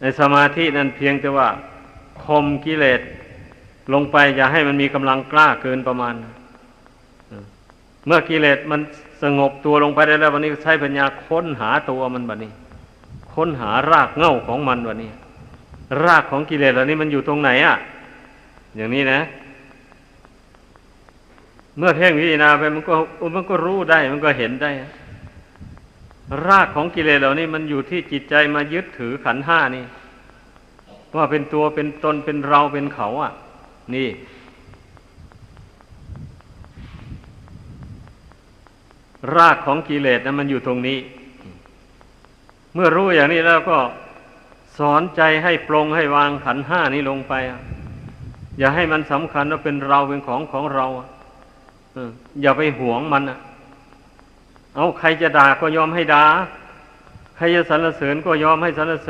ในสมาธินั้นเพียงแต่ว่าคมกิเลสลงไปอย่าให้มันมีกำลังกล้าเกินประมาณ เมื่อกิเลสมันสงบตัวลงไปได้แล้ววันนี้ใช้ปัญญาค้นหาตัวมันบัดนี้ ค้นหารากเง้าของมันวันนี้ รากของกิเลสเหล่านี้มันอยู่ตรงไหนอะ่ะ อย่างนี้นะ เมื่อเพ่งพิจารณาไปมันก็มันก็รู้ได้ มันก็เห็นได้ รากของกิเลสเหล่านี้มันอยู่ที่จิตใจมายึดถือขันห้านี่ ว่าเป็นตัวเป็นตนเป็นเราเป็นเขาอะ นี่ รากของกิเลสนะมันอยู่ตรงนี้ เมื่อรู้อย่างนี้แล้วก็สอนใจให้ปรงให้วางขันห้านี้ลงไป อย่าให้มันสำคัญว่าเป็นเราเป็นของของเราอะเอออย่าไปหวงมันอะ เอาใครจะด่าก็ยอมให้ด่า ใครจะสรรเสริญก็ยอมให้สรรเสริญ